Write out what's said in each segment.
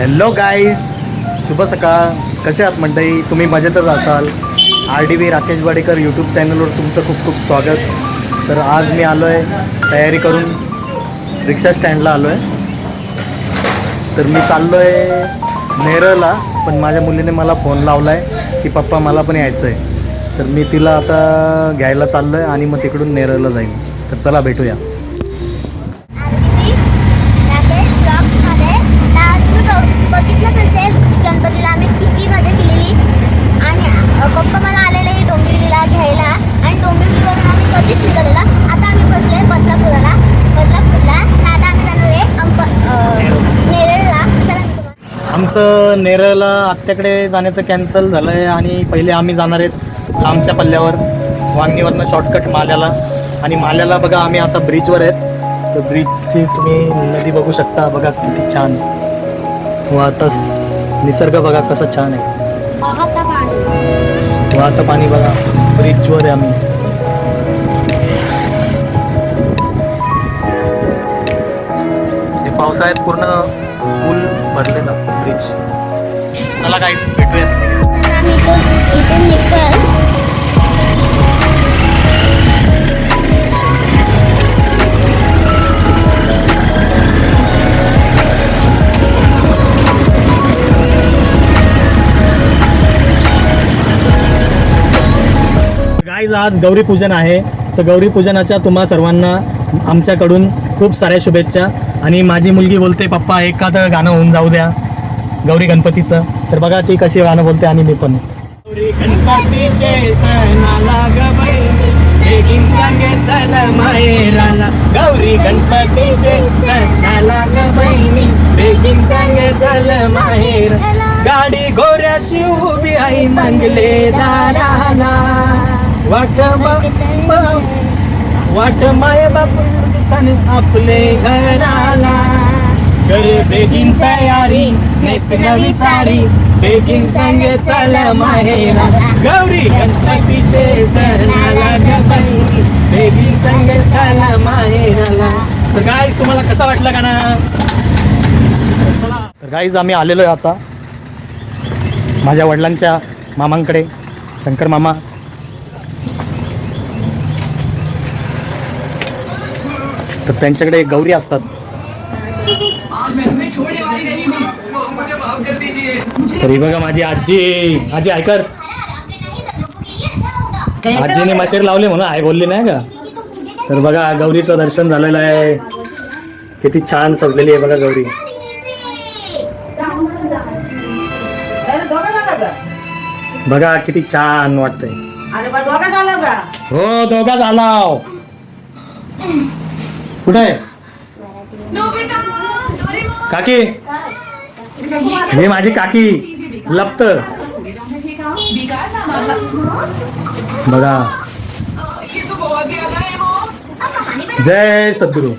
Hello guys शुभ सकाळ. कसे आहात मंडळी? तुम्ही मजेतच असाल. R D B Rakesh Wadekar YouTube चॅनलवर तुमचं खूप खूप स्वागत. तर आज मी आलो आहे तयारी करून. रिक्षा स्टँडला आलो आहे तर मी चाललो आहे नेरळला पण माझ्या मुलीने मला फोन लावला आहे की पप्पा मला पण यायचं आहे तर मी तिला आता घ्यायला चाललो आहे आणि मग तिकडून नेरळला जाईन तर चला भेटूया बघितलंच असेल गणपतीला आम्ही किती मजा केलेली आणि अ, पप्पा मला आलेले डोंबिवलीला घ्यायला आणि डोंबिवलीवरून आम्ही कधीच निघालेला आता आम्ही बसलोय बदलापूरला बदलापूरला आता आम्ही जाणार आहे अंब अ, नेरळला चला मी तुम्हाला आमचं नेरळला आत्याकडे जाण्याचं कॅन्सल झालं आहे आणि पहिले आम्ही जाणार आहेत लांबच्या पल्ल्यावर. वांगणीवरनं शॉर्टकट माल्याला. आणि माल्याला बघा आम्ही आता ब्रिजवर आहेत. तर ब्रिजची तुम्ही नदी बघू शकता. बघा किती छान. वाहता निसर्ग बघा कसा छान आहे. वाहतं पाणी. बघा. ब्रिजवर आहे आम्ही. पावसाळ्यात पूर्ण पूल भरलेला ब्रिज चला काय भेटूया. आज गौरी पूजन आहे. तर गौरी पूजनाच्या तुम्हा सर्वांना आमच्याकडून खूप साऱ्या शुभेच्छा. आणि माझी मुलगी बोलते पप्पा एखादं गाणं होऊन जाऊ द्या. गौरी गणपतीचं. तर बघा ती कशी गाणं बोलते आणि मी पण. गौरी गणपतीचे गौरी ग माहेर गाडी गोऱ्याशी उभी आई मंगले दाराला. वाट वाट माय बाप आपले घराला. कर बेगिन तयारी नेस नवी साडी. बेगिन संग चल माहेरा गौरी गणपतीचे सणाला गणपती बहिणी बेगिन चल माहेराला तर गाईज तुम्हाला कसा वाटला का ना? तर गाईज आम्ही आलेलो आहे आता माझ्या वडिलांच्या मामांकडे शंकर मामा. तर त्यांच्याकडे गौरी असतात. तरी बघा माझी आजी. आजी ऐकर आजीने माशेर लावले म्हणून आई बोलली नाही का? तर बघा गौरीचं दर्शन झालेलं आहे. किती छान सजलेली आहे बघा गौरी. बघा किती छान वाटतंय. हो दोघा झाला कुठे? काकी? हे माझी काकी लपत. बघा. जय सद्गुरू.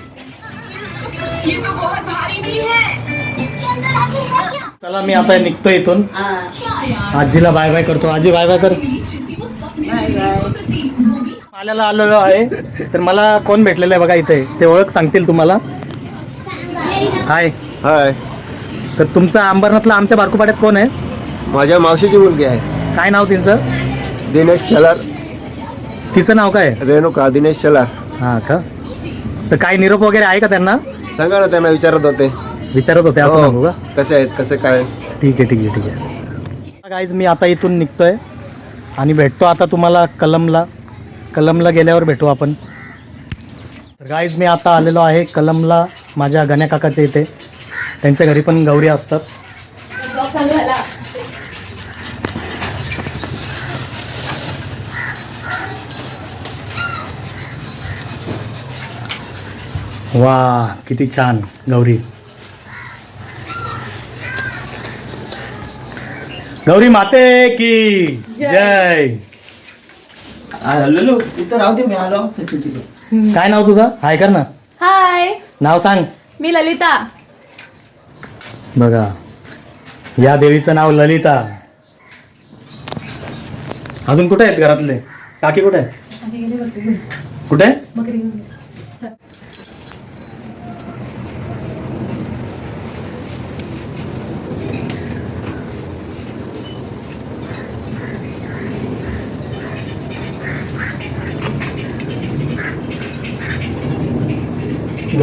चला मी आता निघतो इथून. आजीला बाय बाय करतो. आजी बाय बाय कर. माल्याला आलेलो आहे. तर मला कोण भेटलेलं आहे बघा इथे. ते ओळख सांगतील तुम्हाला. हाय हाय. तर तुमचा अंबरनाथला आमच्या बारकुपाड्यात कोण आहे? माझ्या मावशीची मुलगी आहे. काय नाव तिचं? दिनेश शेलार. तिचं नाव काय? रेणुका दिनेश शेलार. हां का? तर काय निरोप वगैरे आहे का त्यांना? सांगा ना त्यांना विचारत होते. विचारत होते असं सांगू हो, का? कसे आहेत कसे काय? ठीक आहे ठीक आहे ठीक आहे. गाईज मी आता इथून निघतोय आणि भेटतो आता तुम्हाला कलमला. कलमला गेल्यावर भेटू आपण. तर गाईज मी आता आलेलो आहे कलमला माझ्या गण्या काकाच्या इथे. त्यांच्या घरी पण गौरी असतात. वा किती छान गौरी. गौरी माते की जय. ललू इथं राहू दे मी आलो. सचिन काय नाव तुझं? हाय कर ना. हाय. नाव सांग. मी ललिता. बघा. या देवीचं नाव ललिता. अजून कुठे आहेत घरातले? काकी कुठे आहेत? कुठे?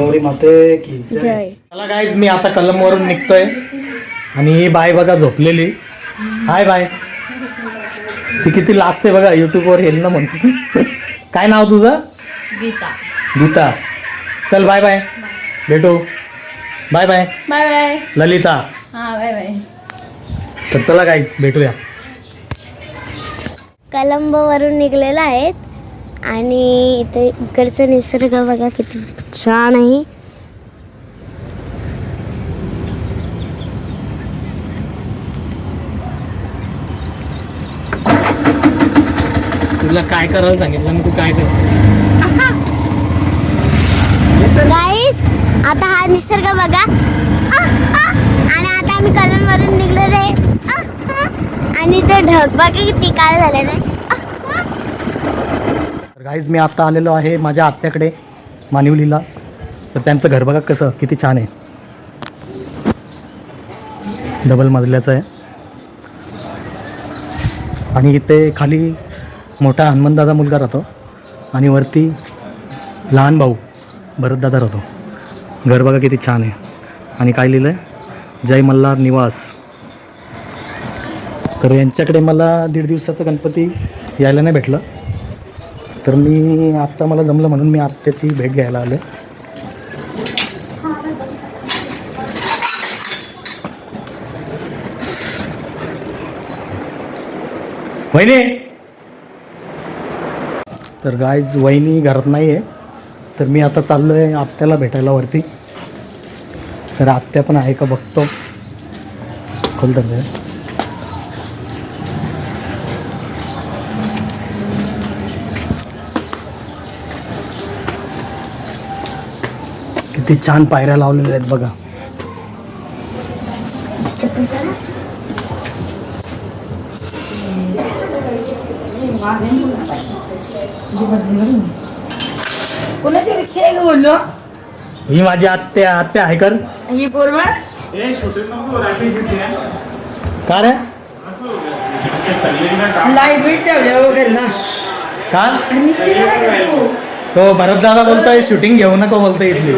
गौरी माते की जय. मला गाईज मी आता कलमवरून निघतोय. आणि ही बाय बघा झोपलेली. हाय बाय ती किती लाजते बघा युट्यूबवर येईल ना म्हणून. काय नाव तुझं? गीता. गीता. चल बाय बाय भेटू. Bye bye bye bye Lalita. हा बाय बाय तर चला गाईज भेटूया. कलंबवरून निघलेला आहेत आणि इथे इकडचं निसर्ग बघा किती छान आहे तुला काय करायला सांगितलं मी तू काय कर आता हा निसर्ग बघा. आणि आता आम्ही कलंबवरून निघलेलो आहे आह. आणि ते ढग बघा किती काय झालं नाही. तर गाईज मी आता आलेलो आहे माझ्या आत्याकडे मानिवलीला. तर त्यांचं घर बघा कसं किती छान आहे. डबल मजल्याचं आहे. आणि इथे खाली मोठा हनुमंतदादा मुलगा राहतो. आणि वरती लहान भाऊ भरतदादा राहतो. घर बघा किती छान आहे. आणि काय लिहिलं आहे जय मल्हार निवास. तर यांच्याकडे मला दीड दिवसाचं गणपती यायला नाही भेटलं. तर मी आत्ता मला जमलं म्हणून मी आत्याची भेट घ्यायला आलो वहिनी! तर गायज वहिनी घरात नाही आहे तर मी आता चाललो आहे आत्याला भेटायला वरती. तर आत्या पण आहे का बघतो. खोल तर किती छान पायऱ्या लावलेल्या आहेत बघा कोणाची रिक्षा आहे बोललो ही माझी आत्या आत्या आहे कर ही? का रे लाईट बीट ठेवल्या वगैरे ना का तू? तो भरतदादा बोलतोय शूटिंग घेऊ नको बोलतोय इथली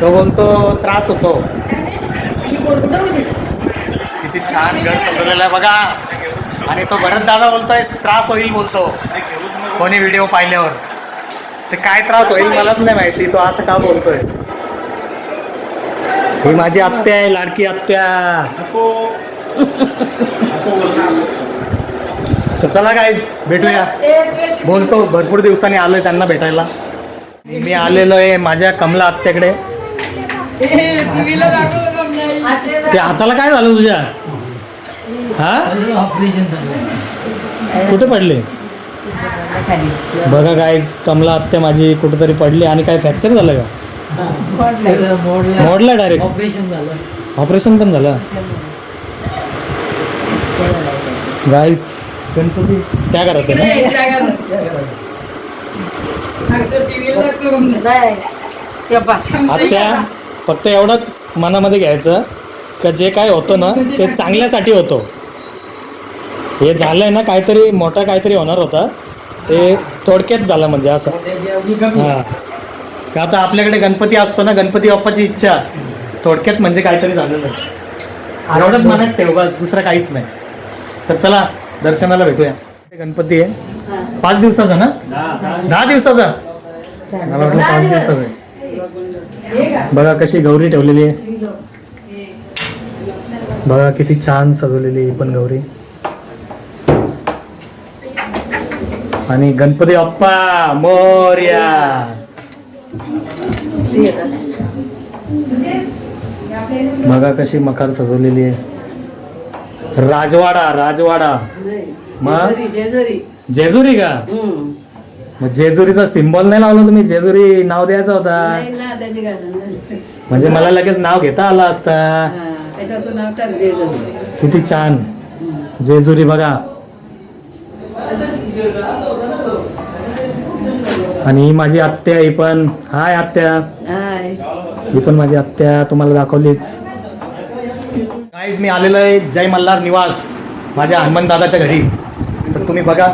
तो बोलतो त्रास होतो. ही किती छान घर सजवलेलं आहे बघा. आणि तो भरत दादा बोलतोय त्रास होईल बोलतो. कोणी व्हिडिओ पाहिल्यावर. ते काय त्रास होईल मलाच नाही माहिती तो असं का बोलतोय? ही माझी आत्या आहे लाडकी आत्या. तर चला काय भेटूया. बोलतो भरपूर दिवसांनी आलोय त्यांना भेटायला. मी आलेलो आहे माझ्या कमला आत्याकडे. टीव्हीला दाखवलं का नाही? ते हाताला काय झालं तुझ्या? हा? कुठे पडले? बघा काय कमला आत्या माझी कुठेतरी पडली. आणि काय फ्रॅक्चर झालं का? मोडलं मोडला डायरेक्ट ऑपरेशन झालं. ऑपरेशन पण झालं. गाईस गणपती. त्या करत आहे ना? आत्या फक्त एवढंच मनामध्ये घ्यायचं का जे काय होतं ना ते चांगल्यासाठी होतं. हे झालंय ना काहीतरी मोठा काहीतरी होणार होता. ते थोडक्यात झालं म्हणजे असं. हा. का आता आपल्याकडे गणपती असतो ना गणपती बाप्पाची इच्छा. थोडक्यात म्हणजे काहीतरी झालेलं आहे. एवढंच मनात ठेव बस दुसरं काहीच नाही. तर चला दर्शनाला भेटूया. गणपती आहे. पाच दिवसाचा ना? दहा दिवसाचा? मला वाटलं पाच दिवसाचा आहे. बघा कशी गौरी ठेवलेली आहे. बघा किती छान सजवलेली आहे ही पण गौरी. आणि गणपती अप्पा मोर्या. बघा कशी मकार सजवलेली आहे. राजवाडा राजवाडा. मग जेजुरी जेजुरी. का? मग जेजुरीचा सिम्बॉल नाही लावला तुम्ही? जेजुरी नाव द्यायचा होता. नाही ना त्याची घालून ना. म्हणजे मला लगेच नाव घेता आला असता. हा, त्याच्यातून नाव टाक दे जाऊ. किती छान. जेजुरी बघा. आणि ही माझी आत्या ही पण. हाय आत्या. हाय. ही पण माझी आत्या तुम्हाला दाखवलीच. काहीच मी आलेलो आहे जय मल्हार निवास. माझ्या हनुमान दादाच्या घरी. तर तुम्ही बघा.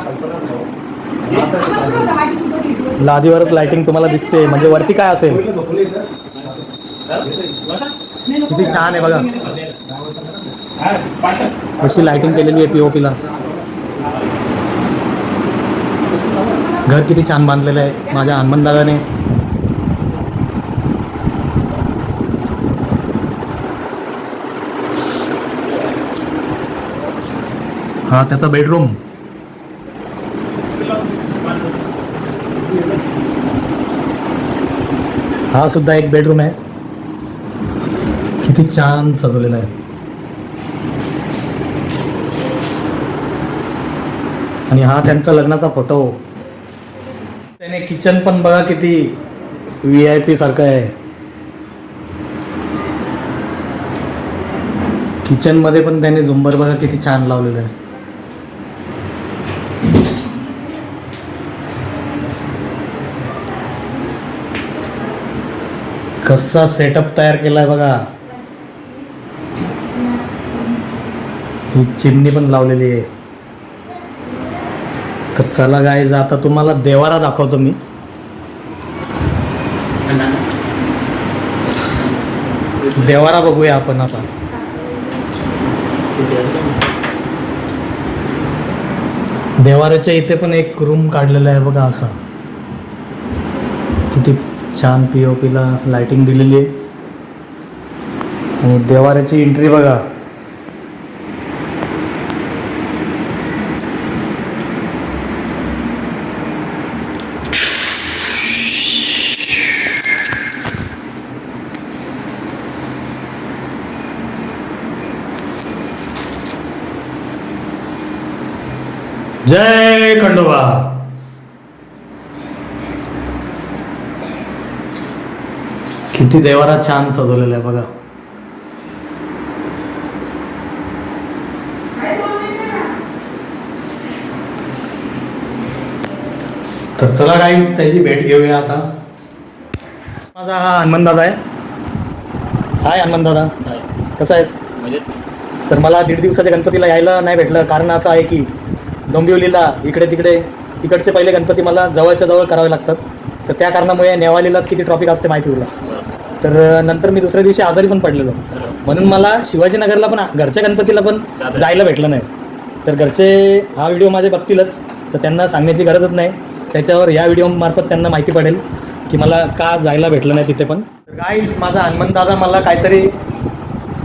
लादीवरच लाइटिंग तुम्हाला दिसते. म्हणजे वरती काय असेल? किती छान आहे बघा. कशी लाइटिंग केलेली आहे पीओपीला घर किती छान बांधलेलं आहे. माझ्या हनुमान दादाने. हा त्याचा बेडरूम हा सुद्धा एक बेडरूम आहे. किती छान सजवलेला आहे. आणि हा त्यांचा लग्नाचा फोटो त्याने किचन पण बघा किती व्ही आय पी सारखं आहे. किचनमध्ये पण त्याने झुंबर बघा किती छान लावलेलं आहे. कसा सेटअप तयार केला आहे बघा. ही चिमणी पण लावलेली आहे. तर चला गाय आता तुम्हाला देवारा दाखवतो मी. देवारा बघूया आपण आता. देवाराच्या इथे पण एक रूम काढलेला आहे बघा असा. किती छान पी ओ पीला लाइटिंग दिलेली आहे. आणि देवाऱ्याची एंट्री बघा. जय खंडोबा. किती देवारा छान सजवलेला आहे बघा. तर चला काही त्याची भेट घेऊया आता. माझा हा हनुमान दादा आहे. हाय हनुमान दादा कसा आहेस? तर मला दीड दिवसाच्या गणपतीला यायला नाही भेटलं. कारण असं आहे की डोंबिवलीला इकडे तिकडे इकडचे पहिले गणपती मला जवळच्या जवळ करावे लागतात. तर त्या कारणामुळे नेवालीला किती ट्रॉफिक असते माहिती तुला? तर नंतर मी दुसऱ्या दिवशी आजारी पण पडलेलो. म्हणून मला शिवाजीनगरला पण घरच्या गणपतीला पण जायला भेटलं नाही. तर घरचे हा व्हिडिओ माझे बघतीलच. तर त्यांना सांगण्याची गरजच नाही. त्याच्यावर या व्हिडिओमार्फत त्यांना माहिती पडेल की मला का जायला भेटलं नाही तिथे पण. गाईज माझा हनुमान दादा मला काहीतरी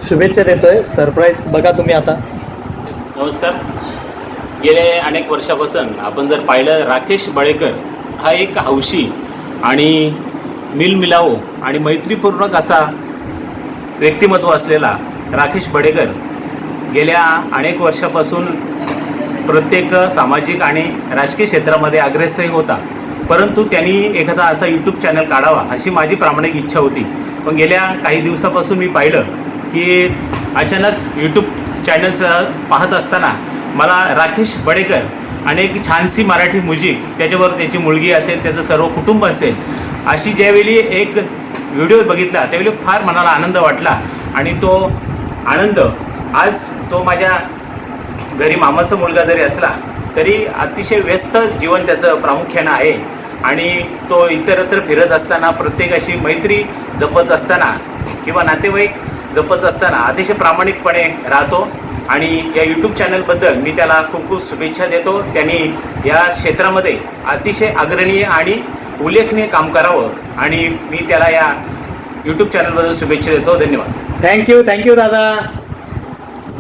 शुभेच्छा देतोय. सरप्राईज बघा तुम्ही आता. नमस्कार. गेले अनेक वर्षापासून आपण जर पाहिलं राकेश बळेकर हा एक हौशी आणि मिलमिलावो आणि मैत्रीपूर्वक असा व्यक्तिमत्व असलेला राकेश बडेकर गेल्या अनेक वर्षापासून प्रत्येक सामाजिक आणि राजकीय क्षेत्रामध्ये अग्रेसर होता. परंतु त्यांनी एखादा असा यूट्यूब चॅनल काढावा अशी माझी प्रामाणिक इच्छा होती. पण गेल्या काही दिवसापासून मी पाहिलं की अचानक यूट्यूब चॅनलचं पाहत असताना मला राकेश बडेकर आणि एक छानसी मराठी म्युझिक त्याच्यावर त्याची मुलगी असेल त्याचं सर्व कुटुंब असेल अशी ज्यावेळी एक व्हिडिओ बघितला त्यावेळी फार मनाला आनंद वाटला. आणि तो आनंद आज तो माझ्या घरी मामाचा मुलगा जरी असला तरी अतिशय व्यस्त जीवन त्याचं प्रामुख्यानं आहे. आणि तो इतरत्र फिरत असताना प्रत्येकाशी मैत्री जपत असताना किंवा नातेवाईक जपत असताना अतिशय प्रामाणिकपणे राहतो. आणि या यूट्यूब चॅनलबद्दल मी त्याला खूप खूप शुभेच्छा देतो. त्यांनी या क्षेत्रामध्ये अतिशय अग्रणीय आणि उल्लेखनीय काम करावं आणि मी त्याला या यूट्यूब चॅनलबद्दल शुभेच्छा देतो. धन्यवाद. थँक्यू थँक्यू दादा.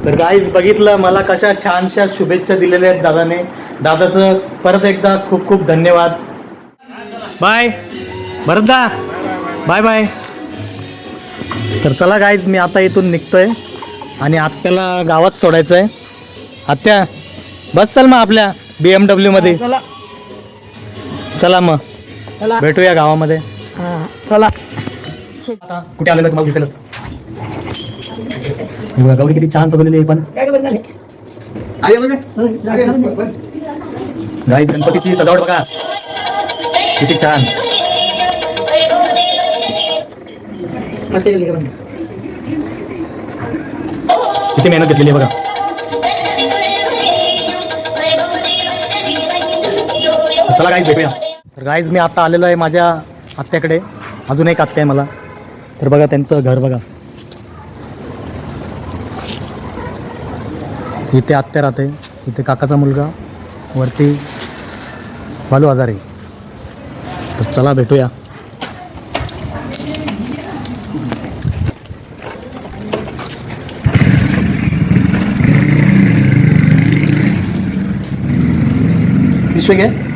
तर गाईज बघितलं मला कशा छानशा शुभेच्छा दिलेल्या आहेत दादाने. दादाचं परत एकदा खूप खूप धन्यवाद. बाय भरतदा बाय बाय तर चला गाईज मी आता इथून निघतोय आणि आत्याला गावात सोडायचं आहे आत्या बस चल मग आपल्या बी एम डब्ल्यूमध्ये चला मग. चला. भेटूया गावामध्ये. हा चला. आता कुठे आलेलं तुम्हाला दिसेलच. हे बघा, गौरी किती छान सजवलेली आहे पण. काय बंद झाले. गाई गणपतीची सजावट बघा. किती छान. मस्त केली का बंद. किती मेहनत घेतलेली आहे बघा. चला गाईज भेटूया. तर गाईज मी आता आलेलो आहे माझ्या आत्याकडे. अजून एक आत्या आहे मला. तर बघा त्यांचं घर बघा. इथे आत्या राहते. इथे काकाचा मुलगा. वरती बालू आजारी. तर चला भेटूया. विश्व घे.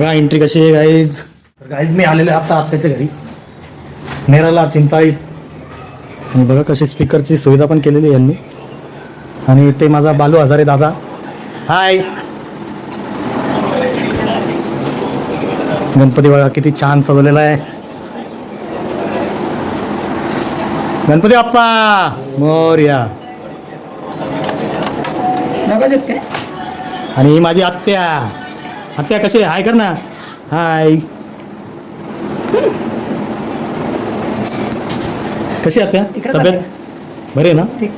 बघा एंट्री कशी आहे गाईज तर गाईज मी आलेलो आहे आता आत्याच्या घरी. नेराला चिंताळीत आणि बघा कशी स्पीकरची सुविधा पण केलेली आहे यांनी. आणि ते माझा बालू हजारे दादा. हाय गणपती बघा किती छान सजवलेला आहे. गणपती बाप्पा मोर्या. आणि ही माझी आत्या. आत्या कशी आहे? हाय कर ना. हाय. कशी आत्या तब्येत? बरी आहे ना? ठीक.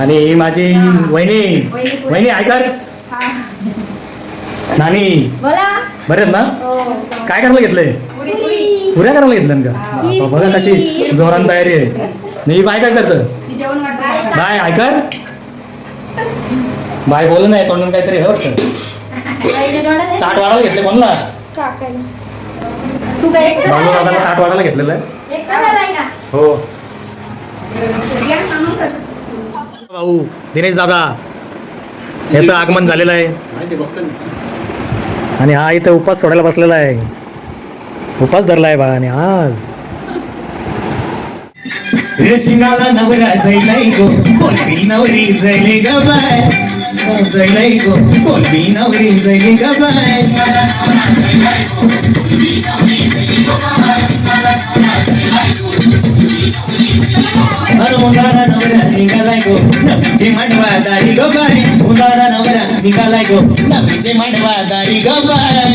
आणि ही माझी वहिनी वहिनी ऐकर नानी. बोला. बरे आहेत ना? काय करायला घेतलंय? पुऱ्या करायला घेतलं का? बघा कशी जोरान तयारी आहे. नाही बाय काय करतं बाय ऐकर बाय बोल नाही तोंडून काहीतरी हे वाटत ताट वाढायला घेतले कोणला? तू बाबू दादाला ताट वाढायला घेतलेलं आहे. हो. भाऊ दिनेश दादा याचं आगमन झालेलं आहे. आणि हा इथं उपास सोडायला बसलेला आहे. उपास धरला आहे बाळाने आज. रेशिंगाला नवरा जैलाई गो कोलबी नवरी जैले ग बाय जैलाई गो कोलबी नवरी जैले ग बाय अरे मुलाला नवरा निघालाय गो नवीचे मांडवा दारी ग बाय मुलाला नवरा निघालाय गो नवीचे मांडवा दारी ग बाय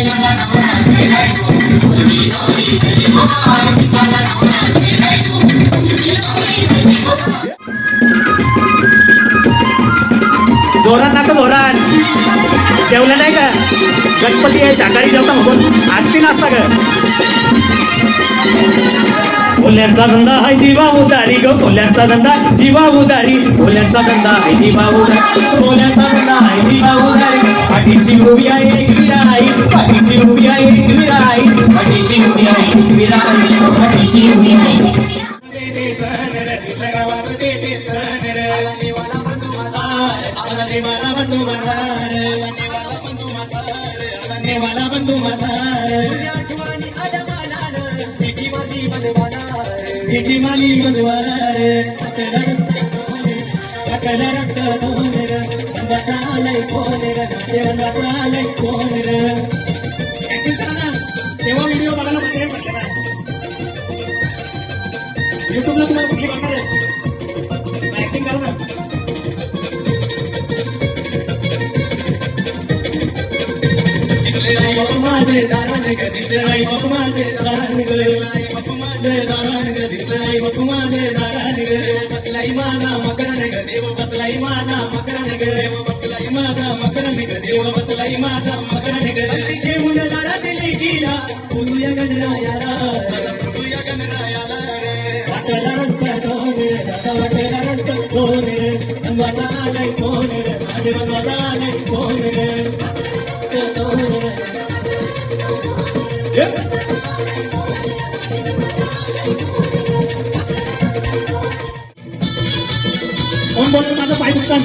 धोरण नाका धोरण जेवलं नाही का? गणपती आहे शाकाहारी जेवता म्हणून आजती नाचता का? कोल्ह्यांचा धंदा हाय जीवा उदारी. ग कोल्ह्यांचा धंदा जीवा उदारी. कोल्ह्यांचा धंदा हाय जीवा उदारी. कोल्ह्यांचा धंदा हाय जीवा उदारी. पाठीची उभी आहे एक विराई पाठीची उभी आहे एक विराई మలి మగవారే అక్కడ అక్కడ రక్త పోనిర బతాలై పోనిర శివన బాలై పోనిర సేవ दिसले आई बाप माझे दारान ग दिसले आई बाप माझे दारान ग आई बाप माझे दारान ग दिसले आई बाप माझे दारान ग बसलाई माझा मकरन ग देव बसलाई माझा मकरन ग देव बसलाई माझा मकरन ग देव बसलाई माझा मकरन ग घेऊन दारा दिली कोण बोलतो माझं पाय दुकान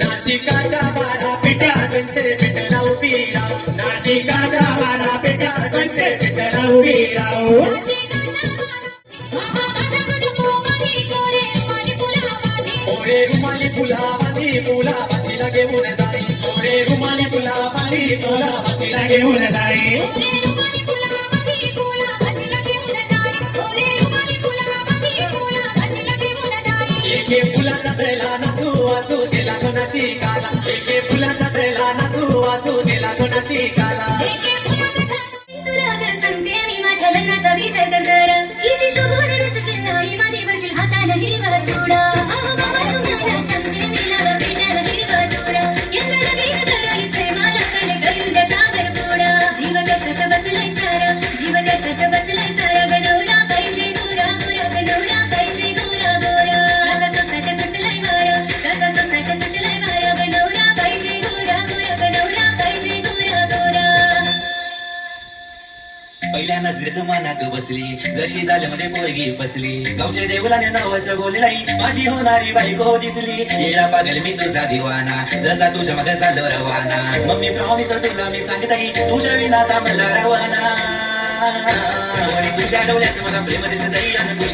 नाशिकाचा वाडा पिठा कंचे पिठला उभी राव नाशिकाचा वाडा पिठा कंचे पिठला उभी राव रे रुमाली फुला माझी फुला माझी लागे मुला పూల పచ్చలాగే ఉన్నదాయి ఏకే పులాన తెలా నసు వాసు తెలకు నశీకాల ఏకే పులాన తెలా నసు వాసు తెలకు నశీకాల पहिल्या मनात बसली. जशी झाली मध्ये पोरगी फसली. गावच्या देवलाने नावच बोललाई माझी होणारी बायको दिसली. येडा पागल मी तुझा दिवाना. जसा तुझ्या मग झालं रवाना. मम्मी प्रॉमिस तुला मी सांगताई तुझ्या विना मला रवाना तुझ्या डोळ्यात मला प्रेम दिसत आणि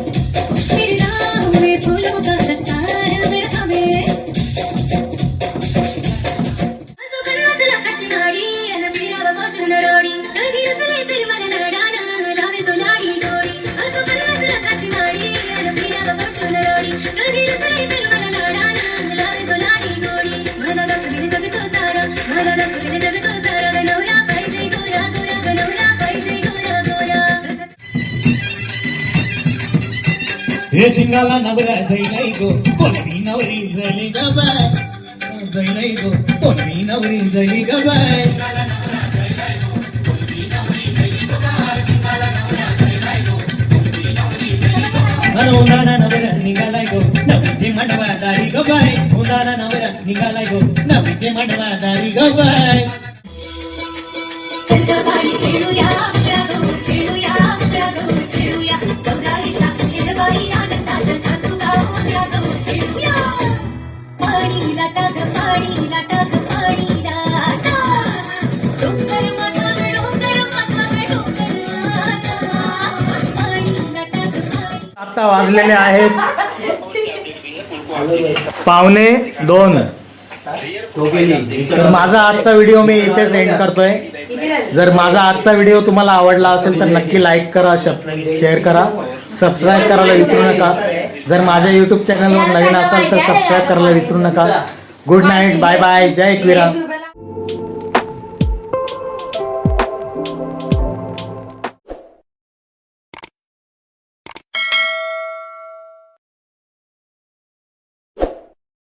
हे शिंगाला नवरा जैलाई गो कोणवी नवरी जली गबाय जैलाई गो कोणवी नवरी जली गबाय अरे उन्हाळा नवरा निघालाय गो नवीचे मडवा दारी गबाय उन्हाळा नवरा निघालाय गो नवीचे मडवा दारी गबाय कंदबाई आता वाजलेले आहेत. पावणे दोन. तर माझा आजचा व्हिडिओ मी इथेच एंड करतोय. जर माझा आजचा व्हिडिओ तुम्हाला आवडला असेल तर नक्की लाईक करा शेअर करा. सबस्क्राईब करायला विसरू नका. जर माझ्या युट्यूब चॅनलवर नवीन असाल तर सबस्क्राईब करायला विसरू नका. गुड नाईट बाय बाय जय एकविरा.